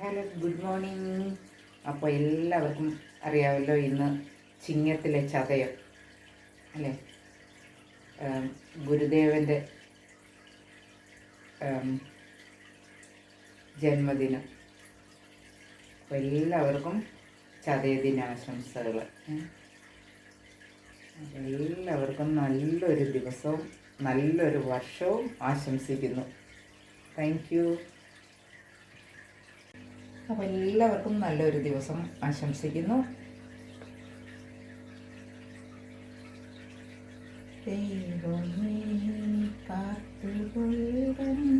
Hello good morning. അപ്പോൾ എല്ലാവർക്കും അറിയാമല്ലോ ഇന്ന് ചിങ്ങത്തിലെ ചതയം അല്ലേ? ഗുരുദേവന്റെ ജന്മദിനം. അപ്പോൾ എല്ലാവർക്കും ചതയദിനാശംസകൾ എല്ലാവർക്കും നല്ലൊരു ദിവസവും നല്ലൊരു വർഷവും ആശംസിക്കുന്നു. താങ്ക് അപ്പോൾ എല്ലാവർക്കും നല്ലൊരു ദിവസം ആശംസിക്കുന്നു. ദൈവമേ കാത്തുകൊള്ളണമേ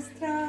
mostra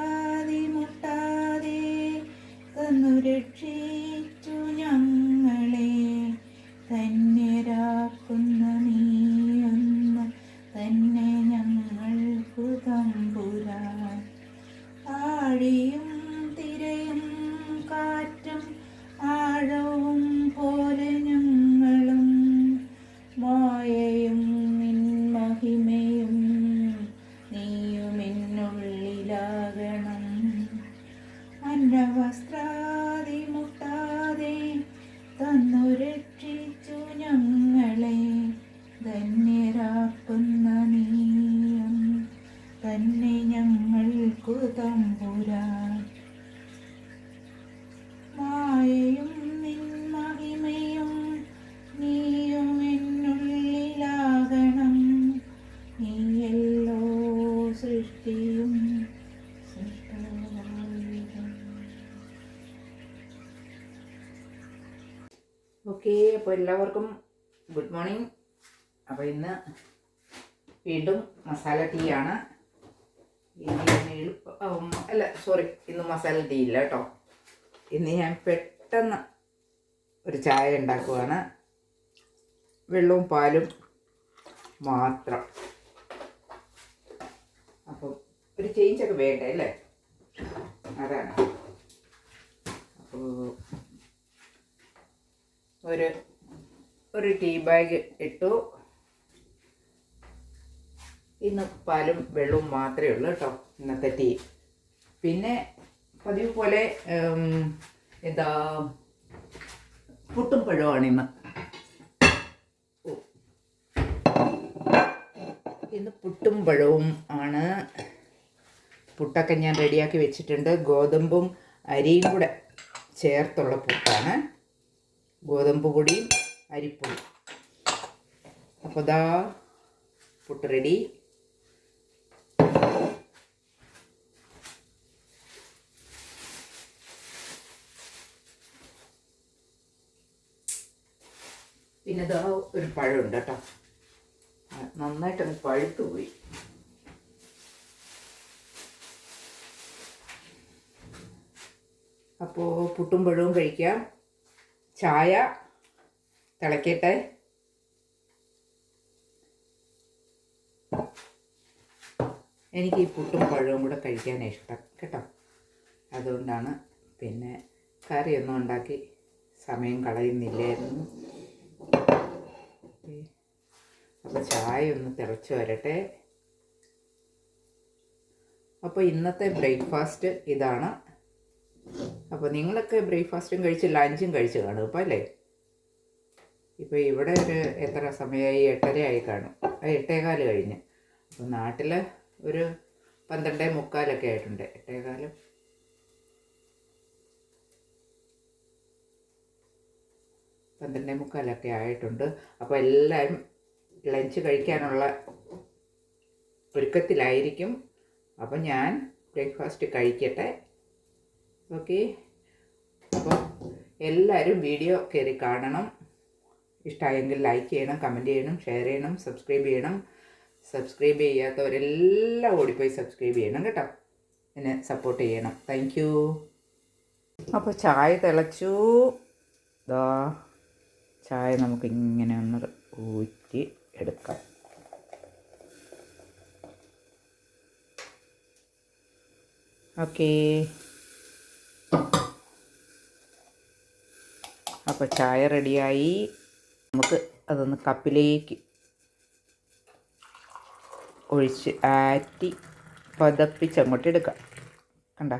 ഓക്കെ അപ്പോൾ എല്ലാവർക്കും ഗുഡ് മോർണിംഗ് അപ്പോൾ ഇന്ന് വീണ്ടും മസാല ടീ ആണ്. എളുപ്പ അല്ല സോറി ഇന്ന് മസാല ടീ ഇല്ല കേട്ടോ. ഇന്ന് ഞാൻ പെട്ടെന്ന് ഒരു ചായ ഉണ്ടാക്കുവാണ് വെള്ളവും പാലും മാത്രം. അപ്പം ഒരു ചേഞ്ചൊക്കെ വേണ്ടേ അല്ലേ? അതാണ്. അപ്പോൾ ഒരു ഒരു ടീ ബാഗ് ഇട്ടു. ഇന്ന് പാലും വെള്ളവും മാത്രമേ ഉള്ളൂ കേട്ടോ ഇന്നത്തെ ടീ പിന്നെ പതിവ് പോലെ എന്താ പുട്ടും പഴമാണ് ഇന്ന്. ഇന്ന് പുട്ടും പഴവും ആണ്. പുട്ടൊക്കെ ഞാൻ റെഡിയാക്കി വെച്ചിട്ടുണ്ട്. ഗോതമ്പും അരിയും കൂടെ ചേർത്തുള്ള പുട്ടാണ്. ഗോതമ്പ് പൊടിയും അരിപ്പൊടി. അപ്പോൾ ദാ പുട്ട് റെഡി പിന്നെ ഇതാ ഒരു പഴമുണ്ട് കേട്ടോ. നന്നായിട്ട് നന്നായിട്ടങ്ങ് പഴുത്തു പോയി. അപ്പോൾ പുട്ടും പഴവും കഴിക്കാം. ചായ തിളക്കട്ടെ. എനിക്ക് ഈ പുട്ടും പഴവും കൂടെ കഴിക്കാൻ ഇഷ്ടം കേട്ടോ. അതുകൊണ്ടാണ് പിന്നെ കറിയൊന്നും ഉണ്ടാക്കി സമയം കളയുന്നില്ലായിരുന്നു. അപ്പോൾ ചായ ഒന്ന് തിളച്ച് വരട്ടെ. അപ്പോൾ ഇന്നത്തെ ബ്രേക്ക്ഫാസ്റ്റ് ഇതാണ്. അപ്പോൾ നിങ്ങളൊക്കെ ബ്രേക്ക്ഫാസ്റ്റും കഴിച്ച് ലഞ്ചും കഴിച്ച് കാണും ഇപ്പോൾ അല്ലേ? ഇപ്പോൾ ഇവിടെ ഒരു എത്ര സമയമായി എട്ടര ആയി കാണും. ആ എട്ടേകാൽ കഴിഞ്ഞ്. അപ്പോൾ നാട്ടിൽ ഒരു പന്ത്രണ്ടേ മുക്കാലൊക്കെ ആയിട്ടുണ്ട്. എട്ടേകാലം. പന്ത്രണ്ടേ മുക്കാലൊക്കെ ആയിട്ടുണ്ട്. അപ്പോൾ എല്ലാവരും ലഞ്ച് കഴിക്കാനുള്ള ഒരുക്കത്തിലായിരിക്കും. അപ്പോൾ ഞാൻ ബ്രേക്ക്ഫാസ്റ്റ് കഴിക്കട്ടെ. ഓക്കെ അപ്പോൾ എല്ലാവരും വീഡിയോ കയറി കാണണം. ഇഷ്ടമായെങ്കിൽ ലൈക്ക് ചെയ്യണം കമന്റ് ചെയ്യണം ഷെയർ ചെയ്യണം സബ്സ്ക്രൈബ് ചെയ്യണം. സബ്സ്ക്രൈബ് ചെയ്യാത്തവരെല്ലാം ഓടിപ്പോയി സബ്സ്ക്രൈബ് ചെയ്യണം കേട്ടോ. എന്നെ സപ്പോർട്ട് ചെയ്യണം. താങ്ക് യു അപ്പോൾ ചായ തിളച്ചു. ദാ ചായ നമുക്ക് ഇങ്ങനെ ഒന്ന് ഊറ്റി എടുക്കാം. ഓക്കേ അപ്പോൾ ചായ റെഡിയായി. നമുക്ക് അതൊന്ന് കപ്പിലേക്ക് ഒഴിച്ച് ആറ്റി പതപ്പിച്ച് അങ്ങോട്ട് എടുക്കാം കണ്ട?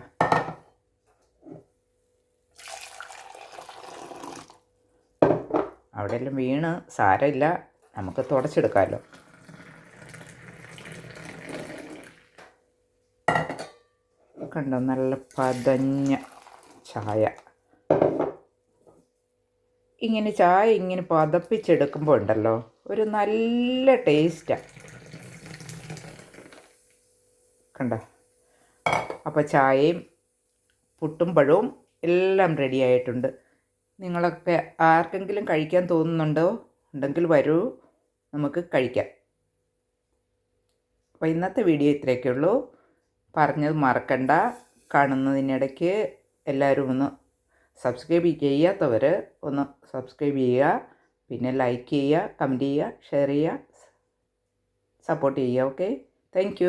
അവിടെയെല്ലാം വീണ് സാരമില്ല. നമുക്ക് തുടച്ചെടുക്കാമല്ലോ. കണ്ടോ? നല്ല പതഞ്ഞ ചായ. ഇങ്ങനെ ചായ ഇങ്ങനെ പതപ്പിച്ചെടുക്കുമ്പോൾ ഉണ്ടല്ലോ ഒരു നല്ല ടേസ്റ്റാണ് കണ്ട? അപ്പോൾ ചായയും പുട്ടും പഴവും എല്ലാം റെഡി ആയിട്ടുണ്ട്. നിങ്ങളൊക്കെ ആർക്കെങ്കിലും കഴിക്കാൻ തോന്നുന്നുണ്ടോ? ഉണ്ടെങ്കിൽ വരൂ നമുക്ക് കഴിക്കാം. അപ്പോൾ ഇന്നത്തെ വീഡിയോ ഇത്രയൊക്കെ ഉള്ളൂ. പറഞ്ഞത് മറക്കണ്ട. കാണുന്നതിനിടയ്ക്ക് എല്ലാവരും ഒന്ന് സബ്സ്ക്രൈബ് ചെയ്യാത്തവർ ഒന്ന് സബ്സ്ക്രൈബ് ചെയ്യുക പിന്നെ ലൈക്ക് ചെയ്യുക കമന്റ് ചെയ്യുക ഷെയർ ചെയ്യുക സപ്പോർട്ട് ചെയ്യുക ഓക്കെ താങ്ക്